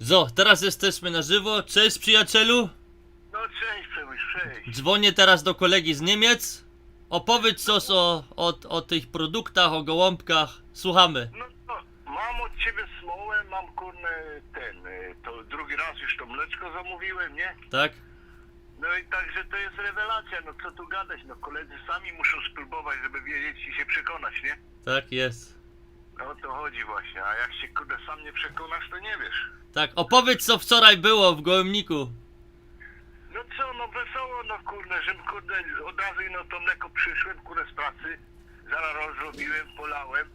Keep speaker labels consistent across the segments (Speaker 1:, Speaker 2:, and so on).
Speaker 1: Zo, teraz jesteśmy na żywo. Cześć przyjacielu.
Speaker 2: No cześć Przemuś, cześć.
Speaker 1: Dzwonię teraz do kolegi z Niemiec. Opowiedz coś o, o, o tych produktach, o gołąbkach. Słuchamy.
Speaker 2: No to mam od ciebie smołę, mam kurne ten, y, to drugi raz już to mleczko zamówiłem, nie?
Speaker 1: Tak?
Speaker 2: No i także to jest rewelacja, no co tu gadać, no koledzy sami muszą spróbować, żeby wiedzieć i się przekonać, nie?
Speaker 1: Tak jest.
Speaker 2: O to chodzi właśnie, a jak się kurde sam nie przekonasz, to nie wiesz.
Speaker 1: Tak, opowiedz co wczoraj było w gołębniku.
Speaker 2: No co, no wesoło, no kurde, żem kurde od razu no to mleko przyszłem, kurde z pracy, zaraz rozrobiłem, polałem.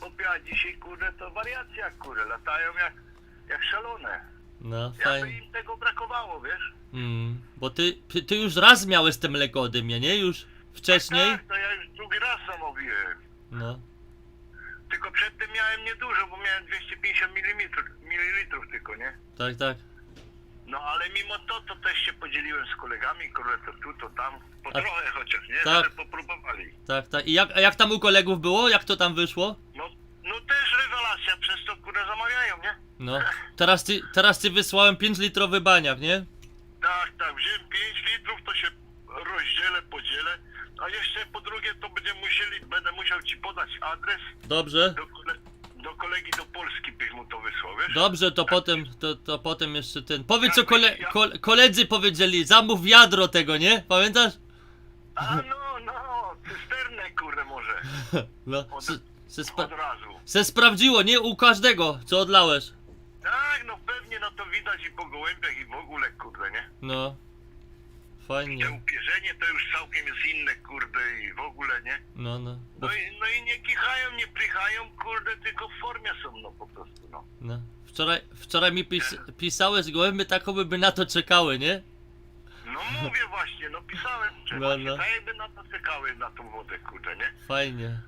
Speaker 2: Opie, a dzisiaj kurde to wariacja, kurde, latają jak, jak szalone.
Speaker 1: No,
Speaker 2: Jakby
Speaker 1: fajnie.
Speaker 2: im tego brakowało, wiesz?
Speaker 1: Mm, bo ty, ty, ty już raz miałeś te mleko ode mnie, nie? Już wcześniej?
Speaker 2: Tak, to ja już drugi raz zamówiłem.
Speaker 1: No.
Speaker 2: Tylko przedtem miałem niedużo, bo miałem 250 ml, mililitrów tylko, nie?
Speaker 1: Tak, tak.
Speaker 2: No ale mimo to, to też się podzieliłem z kolegami, kurde, to tu, to tam, po
Speaker 1: A-
Speaker 2: trochę chociaż, nie?
Speaker 1: tak.
Speaker 2: Żeby popróbowali.
Speaker 1: Tak, tak. I jak, a jak tam u kolegów było? Jak to tam wyszło?
Speaker 2: No, no też rewelacja, przez to kurde zamawiają, nie?
Speaker 1: No. Teraz ty, teraz ty wysłałem 5 litrowy baniak, nie?
Speaker 2: Tak, tak, wziąłem 5 litrów, to się rozdzielę, podzielę, a jeszcze po drugie to będziemy musieli, będę musiał ci podać adres
Speaker 1: Dobrze.
Speaker 2: do, kole, do kolegi do Polski, byś mu to wysłał, wiesz?
Speaker 1: Dobrze, to potem, to, to potem jeszcze ten. Powiedz co kole, kol, koledzy powiedzieli, zamów wiadro tego, nie? Pamiętasz?
Speaker 2: A no, no, cysternę kurde może,
Speaker 1: No.
Speaker 2: Od-
Speaker 1: Se, se, spra
Speaker 2: od razu.
Speaker 1: se sprawdziło, nie? U każdego, co odlałeś.
Speaker 2: Tak, no pewnie, no to widać i po gołębiach i w ogóle, kurde, nie?
Speaker 1: No.
Speaker 2: Te
Speaker 1: Fajnie.
Speaker 2: upierzenie to już całkiem jest inne, kurde, i w ogóle, nie?
Speaker 1: No, no. Bo,
Speaker 2: No i, no i nie kichają, nie prychają, kurde, tylko w formie są, no po prostu, no.
Speaker 1: no. Wczoraj, wczoraj mi pis, pisałeś gołęby takowe by na to czekały, nie?
Speaker 2: No mówię właśnie, no pisałem, że
Speaker 1: No,
Speaker 2: no, właśnie, tak jakby na to czekały, na tą wodę, kurde, nie?
Speaker 1: Fajnie.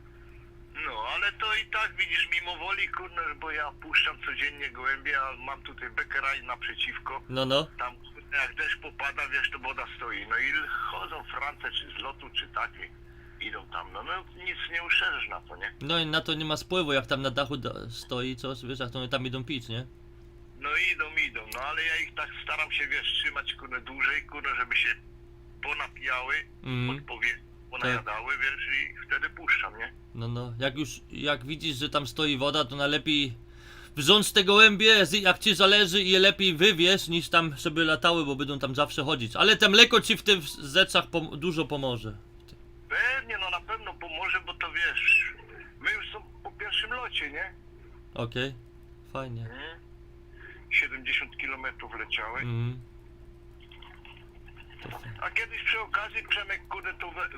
Speaker 2: No, ale to i tak widzisz, mimo woli, kurde, bo ja puszczam codziennie gołębie, a mam tutaj bekeraj naprzeciwko.
Speaker 1: No, no.
Speaker 2: Tam, kurde, jak deszcz popada, wiesz, to woda stoi. No i chodzą France, czy z lotu, czy takie. Idą tam, no, no nic nie uszerzysz na to, nie?
Speaker 1: No i na to nie ma spływu, jak tam na dachu do, stoi coś, wiesz, jak to oni tam idą pić, nie?
Speaker 2: No idą, idą, no ale ja ich tak staram się, wiesz, trzymać, kurde, dłużej, kurde, żeby się ponapijały,
Speaker 1: Mm.
Speaker 2: odpowiednio ponajadały, wiesz, i wtedy puszczam, nie?
Speaker 1: No, no, jak już, jak widzisz, że tam stoi woda, to najlepiej wrząc te gołębie, jak ci zależy i je lepiej wywieź, niż tam, żeby latały, bo będą tam zawsze chodzić. Ale te mleko ci w tych zeczach pom- dużo pomoże.
Speaker 2: Pewnie, no na pewno pomoże, bo to wiesz, my już są po pierwszym locie, nie?
Speaker 1: Okej, fajnie.
Speaker 2: Mhm. 70 km leciały.
Speaker 1: Mhm.
Speaker 2: A kiedyś przy okazji, Przemek, kurde, to we,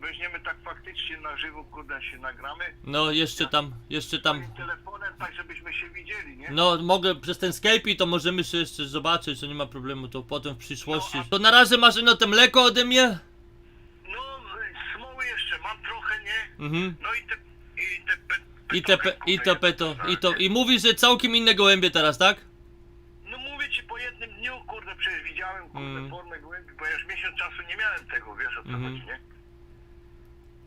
Speaker 2: weźmiemy tak faktycznie na żywo, kurde, się nagramy.
Speaker 1: No, jeszcze tam, jeszcze tam,
Speaker 2: Moim telefonem, tak żebyśmy się widzieli, nie?
Speaker 1: no mogę przez ten Skype to możemy się jeszcze zobaczyć, to nie ma problemu, to potem w przyszłości.
Speaker 2: No, a-
Speaker 1: To na razie masz no te mleko ode mnie?
Speaker 2: No, smoły jeszcze mam trochę, nie?
Speaker 1: Mhm.
Speaker 2: No i te... I te, pe,
Speaker 1: I te, pe, i to peto, i to, i mówisz, że całkiem inne gołębie teraz, tak?
Speaker 2: No mówię ci po jednym dniu, kurde, przecież widziałem, kurde, formę gołębi, bo ja już miesiąc czasu nie miałem tego, wiesz o co
Speaker 1: Mhm.
Speaker 2: chodzi, nie?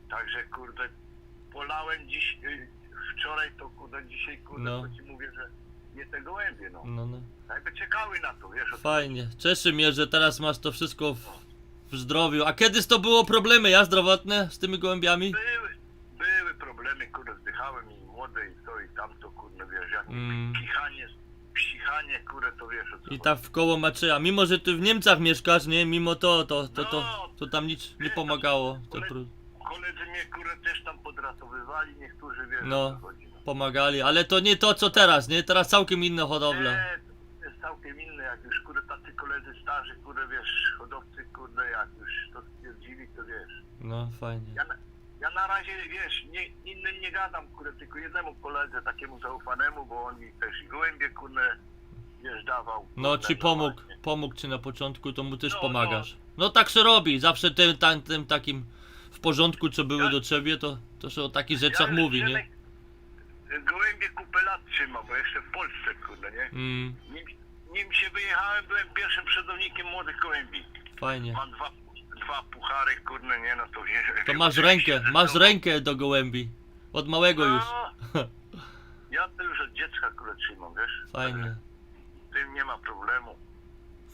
Speaker 2: Także, kurde, polałem dziś, y, wczoraj to, kurde, dzisiaj, kurde,
Speaker 1: No.
Speaker 2: to ci mówię, że nie te gołębie, no.
Speaker 1: No, no.
Speaker 2: Jakby czekały na to, wiesz o co
Speaker 1: Fajnie. Cieszy mnie, że teraz masz to wszystko w, w zdrowiu. A kiedyś to było problemy, ja zdrowotne z tymi gołębiami?
Speaker 2: Były, były problemy, kurde, zdychałem i młode i to i tamto, kurde, wiesz, jak
Speaker 1: Mm.
Speaker 2: kichanie, psichanie, kurde, to wiesz o co
Speaker 1: I tak w koło Macieja. Mimo, że ty w Niemcach mieszkasz, nie? Mimo to, to, to, to, to tam nic nie pomagało. To pro-
Speaker 2: Koledzy mnie, kurde, też tam podratowywali, niektórzy, wiesz
Speaker 1: No.
Speaker 2: o co chodzi. No.
Speaker 1: pomagali, ale to nie to, co teraz, nie? Teraz całkiem inne hodowle.
Speaker 2: Nie, to jest całkiem inne, jak już, kurde, tacy koledzy starzy, kurde, wiesz, hodowcy, kurde, jak już to stwierdzili, to wiesz.
Speaker 1: No, fajnie.
Speaker 2: Ja na, ja na razie, wiesz, nie, innym nie gadam, kurde, tylko jednemu koledze, takiemu zaufanemu, bo on mi też i gołębie, kurde, wiesz, dawał.
Speaker 1: No
Speaker 2: kurde,
Speaker 1: ci pomógł,
Speaker 2: normalnie.
Speaker 1: pomógł ci na początku, to mu też
Speaker 2: No,
Speaker 1: pomagasz. No tak się robi, zawsze tym, tam, tym takim w porządku, co były
Speaker 2: Ja-
Speaker 1: do ciebie, to, to się o takich rzeczach
Speaker 2: już
Speaker 1: mówi, nie?
Speaker 2: Gołębie kupę lat trzyma, bo jeszcze w Polsce, kurde, nie?
Speaker 1: Mm,
Speaker 2: Nim, nim się wyjechałem, byłem pierwszym przodownikiem młodych gołębi.
Speaker 1: fajnie.
Speaker 2: Mam dwa, dwa puchary, kurde, nie, no to wiesz.
Speaker 1: To masz rękę, masz rękę do gołębi. Od małego już.
Speaker 2: No, ja to już od dziecka, kurde, trzymam, wiesz?
Speaker 1: Fajnie.
Speaker 2: tym nie ma problemu.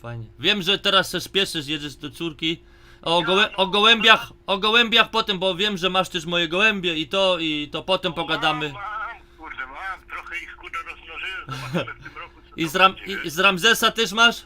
Speaker 1: Fajnie. Wiem, że teraz się spieszysz, jedziesz do córki. O, gołę,
Speaker 2: no,
Speaker 1: o gołębiach, o gołębiach potem, bo wiem, że masz też moje gołębie i to, i to potem pogadamy.
Speaker 2: Mam, mam, kurde, mam. Trochę ich kurde rozmnożyłem. Zobaczymy w tym roku, co
Speaker 1: I
Speaker 2: to
Speaker 1: z, Ram,
Speaker 2: będzie,
Speaker 1: i,
Speaker 2: wiesz?
Speaker 1: i z Ramzesa też masz?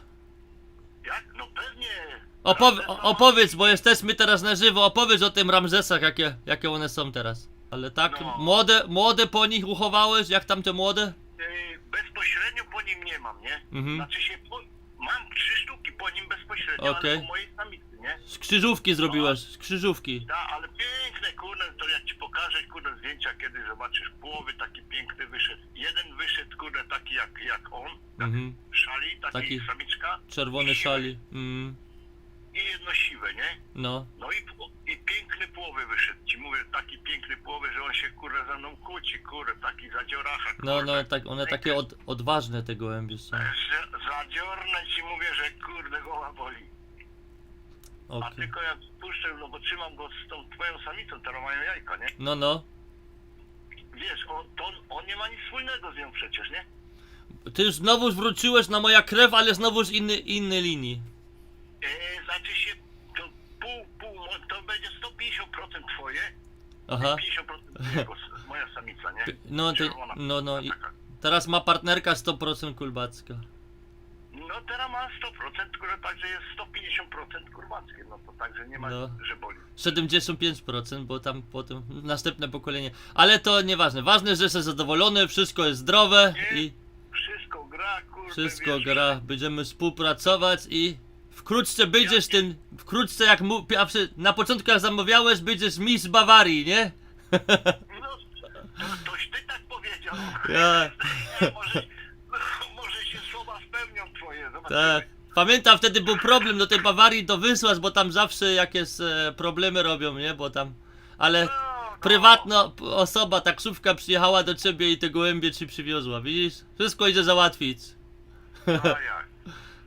Speaker 2: No.
Speaker 1: Opow opowiedz, bo jesteśmy teraz na żywo, opowiedz o tym Ramzesach, jakie, jakie one są teraz. Ale tak,
Speaker 2: No.
Speaker 1: młode, młode po nich uchowałeś, jak tam te młode?
Speaker 2: Yy, bezpośrednio po nim nie mam, nie?
Speaker 1: Mhm.
Speaker 2: Znaczy się, po, mam trzy sztuki po nim bezpośrednio,
Speaker 1: Okej.
Speaker 2: ale po mojej samicy, nie?
Speaker 1: Z krzyżówki zrobiłeś, z krzyżówki.
Speaker 2: Da, ale piękne, kurde, to jak ci pokażę, kurde, zdjęcia, kiedy zobaczysz połowy, taki piękny wyszedł. Jeden wyszedł, kurde, taki jak, jak on, tak,
Speaker 1: Mhm.
Speaker 2: szali, taki,
Speaker 1: Taki-
Speaker 2: samiczka
Speaker 1: Czerwone szali. Mm,
Speaker 2: siwe, nie?
Speaker 1: no.
Speaker 2: No i, i piękny połowy wyszedł. Ci mówię, taki piękny połowy, że on się, kurde, ze mną kłóci, kurde, taki zadzioracha,
Speaker 1: No, no, tak, one takie od, odważne te gołębie są.
Speaker 2: Że Zadziorne ci mówię, że kurde goła boli. A
Speaker 1: Okej.
Speaker 2: tylko jak puszczę, no bo trzymam go z tą twoją samicą, teraz mają jajka, nie?
Speaker 1: No, no.
Speaker 2: Wiesz, on, to, on, on nie ma nic wspólnego z nią przecież, nie?
Speaker 1: Ty już znowu wróciłeś na moja krew, ale znowu z inny, innej linii.
Speaker 2: E, znaczy się, to pół, pół, mo- to będzie 150% twoje,
Speaker 1: Aha.
Speaker 2: 50% jego, moja samica, nie?
Speaker 1: No, ty,
Speaker 2: Czerwona.
Speaker 1: no, no. I
Speaker 2: taka.
Speaker 1: teraz ma partnerka 100% kulbacka.
Speaker 2: No teraz ma 100%, które także jest 150% kurwackie, no to także nie ma,
Speaker 1: No.
Speaker 2: że boli.
Speaker 1: 75%, bo tam potem następne pokolenie. Ale to nieważne. Ważne, że jesteś zadowolony, wszystko jest zdrowe
Speaker 2: Nie,
Speaker 1: i
Speaker 2: Wszystko gra, kurde,
Speaker 1: wszystko
Speaker 2: wiesz,
Speaker 1: gra. Będziemy współpracować i wkrótce będziesz ten. Wkrótce jak mu, pierwszy- na początku jak zamawiałeś, będziesz Miss Bawarii, nie?
Speaker 2: No, to, toś ty tak powiedział.
Speaker 1: Ja.
Speaker 2: może, może się słowa spełnią twoje, zobaczymy.
Speaker 1: Tak. Pamiętam wtedy był problem do tej Bawarii to wysłać, bo tam zawsze jakieś e, problemy robią, nie? Bo tam. Ale
Speaker 2: No, no.
Speaker 1: prywatna osoba, taksówka przyjechała do ciebie i te gołębie ci przywiozła, widzisz? Wszystko idzie załatwić.
Speaker 2: A jak?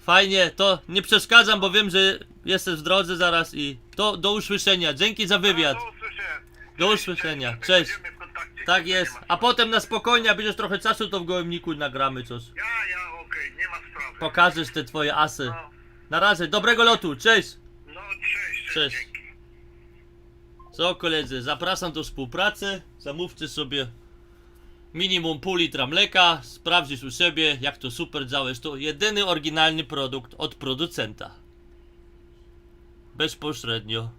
Speaker 1: Fajnie, to nie przeszkadzam, bo wiem, że jesteś w drodze zaraz i to do usłyszenia. Dzięki za wywiad.
Speaker 2: Do usłyszenia.
Speaker 1: Do
Speaker 2: Cześć,
Speaker 1: usłyszenia.
Speaker 2: cześć.
Speaker 1: Cześć.
Speaker 2: Będziemy w kontakcie.
Speaker 1: Tak
Speaker 2: Nie
Speaker 1: jest.
Speaker 2: ma
Speaker 1: A potem na spokojnie, jak będziesz trochę czasu, to w gołębniku nagramy coś.
Speaker 2: Ja, ja, okej, nie ma sprawy.
Speaker 1: Pokażesz te twoje asy.
Speaker 2: No,
Speaker 1: Na razie, dobrego lotu, cześć!
Speaker 2: no cześć, cześć,
Speaker 1: Cześć.
Speaker 2: dzięki.
Speaker 1: Co koledzy, zapraszam do współpracy. Zamówcie sobie minimum pół litra mleka. Sprawdzisz u siebie, jak to super działa. Jest to jedyny oryginalny produkt od producenta. Bezpośrednio.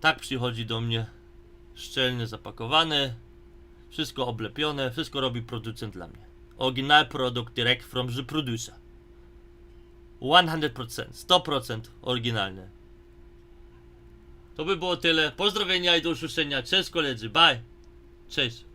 Speaker 1: Tak przychodzi do mnie. Szczelnie zapakowany. Wszystko oblepione. Wszystko robi producent dla mnie. Oryginal produkt direct from the producer. 100%, 100% oryginalne. To by było tyle. Pozdrowienia i do usłyszenia. Cześć koledzy, bye. Cześć.